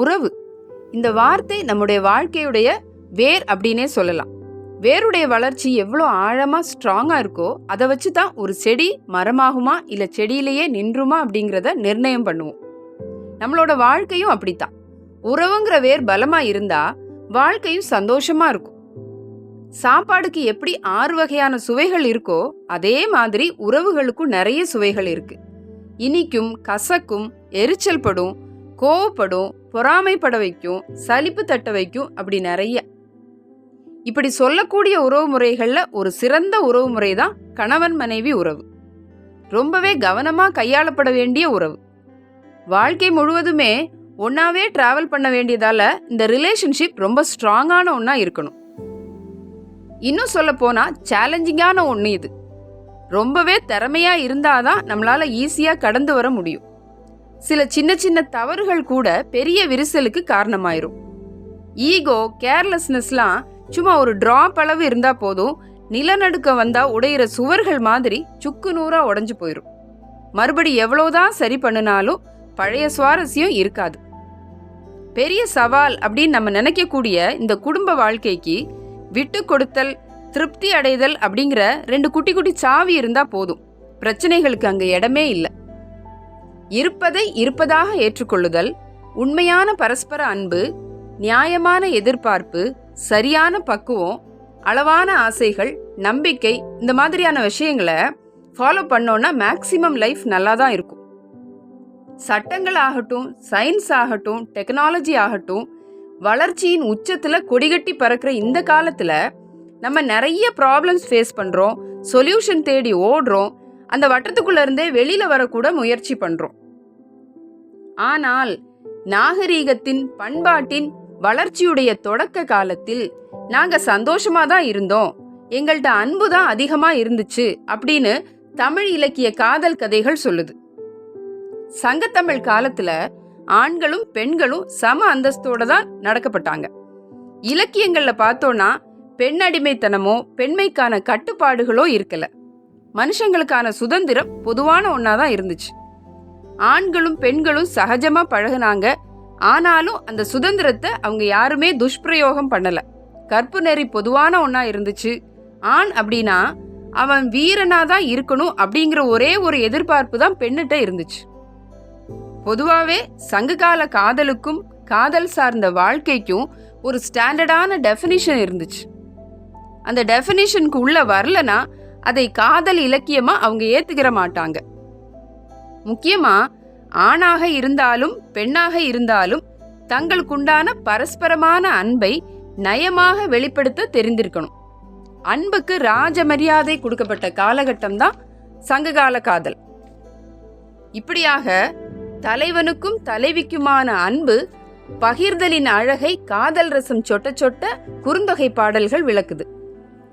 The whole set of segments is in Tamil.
உறவு. இந்த வார்த்தை நம்முடைய வாழ்க்கையுடைய வேர் அப்படின்னே சொல்லலாம். வேருடைய வளர்ச்சி எவ்வளோ ஆழமாக ஸ்ட்ராங்காக இருக்கோ அதை வச்சு தான் ஒரு செடி மரமாகுமா இல்லை செடியிலேயே நின்றுமா அப்படிங்கிறத நிர்ணயம் பண்ணுவோம். நம்மளோட வாழ்க்கையும் அப்படித்தான். உறவுங்கிற வேர் பலமாக இருந்தா வாழ்க்கையும் சந்தோஷமாக இருக்கும். சாப்பாடுக்கு எப்படி ஆறு வகையான சுவைகள் இருக்கோ அதே மாதிரி உறவுகளுக்கும் நிறைய சுவைகள் இருக்கு. இனிக்கும் கசக்கும் எரிச்சல் படும் கோவப்படும் பொறாமைப்பட வைக்கும் சலிப்பு தட்ட வைக்கும் அப்படி நிறைய. இப்படி சொல்லக்கூடிய உறவு முறைகளில் ஒரு சிறந்த உறவு முறை தான் கணவன் மனைவி உறவு. ரொம்பவே கவனமாக கையாளப்பட வேண்டிய உறவு. வாழ்க்கை முழுவதுமே ஒன்றாவே டிராவல் பண்ண வேண்டியதால் இந்த ரிலேஷன்ஷிப் ரொம்ப ஸ்ட்ராங்கான ஒன்றா இருக்கணும். இன்னும் சொல்ல போனால் சேலஞ்சிங்கான ஒன்று இது. ரொம்பவே திறமையாக இருந்தால் தான் நம்மளால் ஈஸியாக கடந்து வர முடியும். சில சின்ன சின்ன தவறுகள் கூட பெரிய விரிசலுக்கு காரணமாயிரும். ஈகோ கேர்லெஸ்னஸ்லாம் சும்மா ஒரு ட்ராப் அளவு இருந்தா போதும் நிலநடுக்கம் வந்தா உடையிற சுவர்கள் மாதிரி சுக்கு நூறா உடஞ்சு போயிடும் மறுபடி எவ்வளோதான் சரி பண்ணினாலும் பழைய சுவாரஸ்யம் இருக்காது. பெரிய சவால் அப்படின்னு நம்ம நினைக்கக்கூடிய இந்த குடும்ப வாழ்க்கைக்கு விட்டு கொடுத்தல் திருப்தி அடைதல் அப்படிங்கிற ரெண்டு குட்டி குட்டி சாவி இருந்தா போதும். பிரச்சனைகளுக்கு அங்கே இடமே இல்லை. இருப்பதை இருப்பதாக ஏற்றுக்கொள்ளுதல் உண்மையான பரஸ்பர அன்பு நியாயமான எதிர்பார்ப்பு சரியான பக்குவம் அளவான ஆசைகள் நம்பிக்கை இந்த மாதிரியான விஷயங்களை ஃபாலோ பண்ணோன்னா மேக்சிமம் லைஃப் நல்லா தான் இருக்கும். சட்டங்கள் ஆகட்டும் சயின்ஸ் ஆகட்டும் டெக்னாலஜி ஆகட்டும் வளர்ச்சியின் உச்சத்தில் கொடிகட்டி பறக்கிற இந்த காலத்தில் நம்ம நிறைய ப்ராப்ளம்ஸ் ஃபேஸ் பண்ணுறோம் சொல்யூஷன் தேடி ஓடுறோம் அந்த வட்டத்துக்குள்ளேருந்தே இருந்தே வரக்கூட முயற்சி பண்ணுறோம் ஆனால் நாகரீகத்தின் பண்பாட்டின் வளர்ச்சியுடைய தொடக்க காலத்தில் நாங்க சந்தோஷமா தான் இருந்தோம். எங்கள்கிட்ட அன்பு தான் அதிகமா இருந்துச்சு அப்படின்னு தமிழ் இலக்கிய காதல் கதைகள் சொல்லுது. சங்கத்தமிழ் காலத்துல ஆண்களும் பெண்களும் சம அந்தஸ்தோட தான் நடக்கப்பட்டாங்க. இலக்கியங்கள்ல பார்த்தோம்னா பெண் அடிமைத்தனமோ பெண்மைக்கான கட்டுப்பாடுகளோ இருக்கல. மனுஷங்களுக்கான சுதந்திரம் பொதுவான ஒன்னாதான் இருந்துச்சு. ஆண்களும் பெண்களும் சகஜமா பழகுனாங்க. ஆனாலும் அந்த சுதந்திரத்தை அவங்க யாருமே துஷ்பிரயோகம் பண்ணல. கற்பு நெறி பொதுவான ஒன்றா இருந்துச்சு. ஆண் அப்படின்னா அவன் வீரனா தான் இருக்கணும் அப்படிங்கிற ஒரே ஒரு எதிர்பார்ப்பு தான் பெண்ணிட்ட இருந்துச்சு. பொதுவாகவே சங்ககால காதலுக்கும் காதல் சார்ந்த வாழ்க்கைக்கும் ஒரு ஸ்டாண்டர்டான டெஃபினிஷன் இருந்துச்சு. அந்த டெஃபினிஷனுக்கு உள்ள வரலனா அதை காதல் இலக்கியமா அவங்க ஏத்துக்கிற மாட்டாங்க. முக்கியமா ஆணாக இருந்தாலும் பெண்ணாக இருந்தாலும் தங்களுக்குண்டான பரஸ்பரமான அன்பை நயமாக வெளிப்படுத்த தெரிந்திருக்கணும். அன்புக்கு ராஜ மரியாதை கொடுக்கப்பட்ட காலகட்டம் தான் சங்ககால காதல். இப்படியாக தலைவனுக்கும் தலைவிக்குமான அன்பு பகிர்தலின் அழகை காதல் ரசம் சொட்ட சொட்ட குறுந்தொகை பாடல்கள் விளக்குது.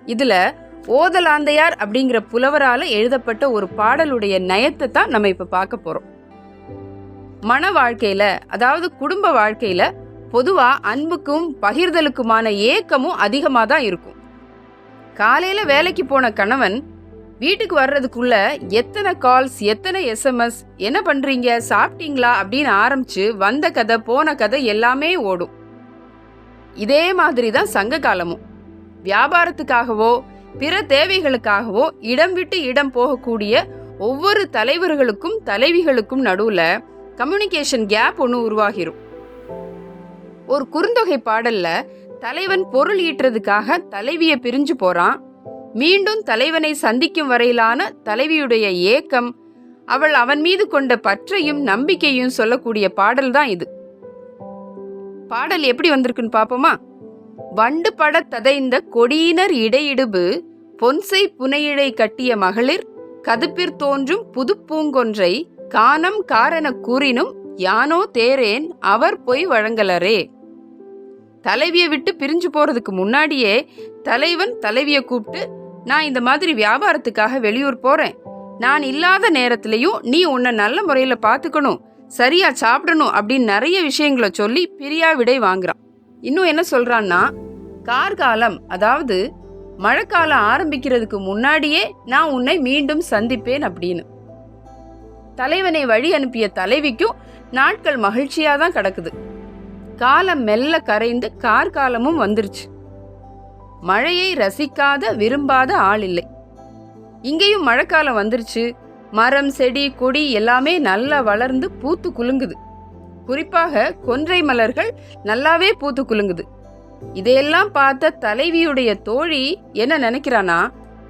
இதுல ஓதலாந்தையார் அப்படிங்கிற புலவரால எழுதப்பட்ட ஒரு பாடலுடைய நயத்தை தான் நம்ம இப்ப பார்க்க போறோம். மன வாழ்க்கையில அதாவது குடும்ப வாழ்க்கையில பொதுவா அன்புக்கும் பகிர்தலுக்குமான ஏக்கமும் அதிகமாக தான் இருக்கும். காலையில வேலைக்கு போன கணவன் வீட்டுக்கு வர்றதுக்குள்ள எத்தனை கால்ஸ் எத்தனை எஸ்எம்எஸ் என்ன பண்றீங்க சாப்பிட்டீங்களா அப்படின்னு ஆரம்பிச்சு வந்த கதை போன கதை எல்லாமே ஓடும். இதே மாதிரி தான் சங்க காலமும். வியாபாரத்துக்காகவோ பிற தேவைகளுக்காகவோ இடம் விட்டு இடம் போகக்கூடிய ஒவ்வொரு தலைவர்களுக்கும் தலைவிகளுக்கும் நடுவுல கம்யூனிகேஷன் கேப் ஒன்று உருவாகிரும். ஒரு குறுந்தொகை பாடல்ல தலைவன் பொருள் ஈட்டுறதுக்காக தலைவியை பிரிஞ்சு போறான். மீண்டும் தலைவனை சந்திக்கும் வரையிலான தலைவியுடைய ஏக்கம் அவள் அவன் மீது கொண்ட பற்றையும் நம்பிக்கையும் சொல்லக்கூடிய பாடல் தான் இது. பாடல் எப்படி வந்திருக்குன்னு பார்ப்போமா வண்டு பட ததைந்த கொடியினர் இடையிடுபு பொன்சை புனையிழை கட்டிய மகளிர் கதுப்பிற் தோன்றும் புது பூங்கொன்றை கானம் காரண கூறினும் யானோ தேரேன் அவர் பொய் வழங்கலரே. தலைவியை விட்டு பிரிஞ்சு போறதுக்கு முன்னாடியே தலைவன் தலைவியை கூப்பிட்டு நான் இந்த மாதிரி வியாபாரத்துக்காக வெளியூர் போறேன். நான் இல்லாத நேரத்திலையும் நீ உன்னை நல்ல முறையில் பார்த்துக்கணும் சரியா சாப்பிடணும் அப்படின்னு நிறைய விஷயங்களை சொல்லி பிரியா விடை வாங்குறான். இன்னும் என்ன சொல்றான்னா கார்காலம் அதாவது மழைக்காலம் ஆரம்பிக்கிறதுக்கு முன்னாடியே நான் உன்னை மீண்டும் சந்திப்பேன் அப்படின்னு. தலைவனை வழி அனுப்பிய தலைவிக்கும் நாட்கள் மகிழ்ச்சியாக தான் கிடக்குது. காலம் மெல்ல கரைந்து கார்காலமும் வந்துருச்சு. மழையை ரசிக்காத விரும்பாத ஆள் இல்லை. இங்கேயும் மழைக்காலம் வந்துருச்சு. மரம் செடி கொடி எல்லாமே நல்லா வளர்ந்து பூத்து குலுங்குது. குறிப்பாக கொன்றை மலர்கள் நல்லாவே பூத்து குலுங்குது. இதையெல்லாம் பார்த்த தலைவியுடைய தோழி என்ன நினைக்கிறானா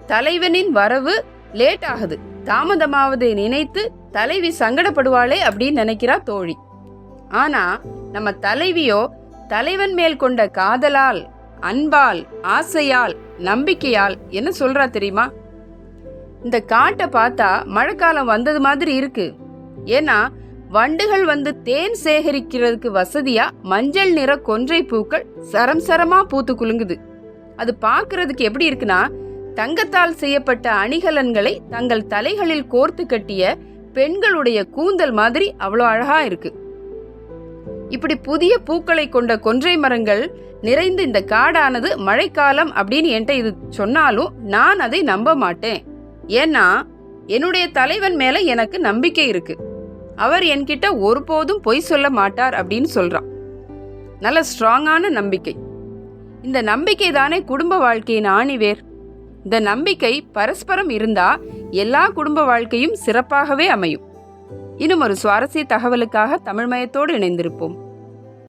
தலைவனின் வரவு லேட் ஆகுது. தாமதமாவதை நினைத்து தலைவி சங்கடப்படுவாளே அப்படின்னு நினைக்கிறா தோழி. ஆனா நம்ம தலைவியோ தலைவன் மேல் கொண்ட காதலால் அன்பால் ஆசையால் நம்பிக்கையால் என்ன சொல்றா தெரியுமா? இந்த காட்டை பார்த்தா மழைக்காலம் வந்தது மாதிரி இருக்கு. ஏன்னா வண்டுகள் வந்து தேன் சேகரிக்கிறதுக்கு வசதியா மஞ்சள் நிற கொன்றை பூக்கள் சரம் சரமா பூத்து குலுங்குது. அது பார்க்கிறதுக்கு எப்படி இருக்குன்னா தங்கத்தால் செய்யப்பட்ட அணிகலன்களை தங்கள் தலைகளில் கோர்த்து கட்டிய பெண்களுடைய கூந்தல் மாதிரி அவ்வளோ அழகா இருக்கு. இப்படி புதிய பூக்களை கொண்ட கொன்றை மரங்கள் நிறைந்த இந்த காடானது மழைக்காலம் அப்படின்னு என்கிட்ட இது சொன்னாலும் நான் அதை நம்ப மாட்டேன். ஏன்னா என்னுடைய தலைவன் மேல எனக்கு நம்பிக்கை இருக்கு. அவர் என்கிட்ட ஒருபோதும் பொய் சொல்ல மாட்டார் அப்படின்னு சொல்றான். நல்ல ஸ்ட்ராங்கான நம்பிக்கை. இந்த நம்பிக்கை தானே குடும்ப வாழ்க்கையின் ஆணிவேர். இந்த நம்பிக்கை பரஸ்பரம் இருந்தா எல்லா குடும்ப வாழ்க்கையும் சிறப்பாகவே அமையும். இன்னும் ஒரு சுவாரஸ்ய தகவலுக்காக தமிழ்மயத்தோடு இணைந்திருப்போம்.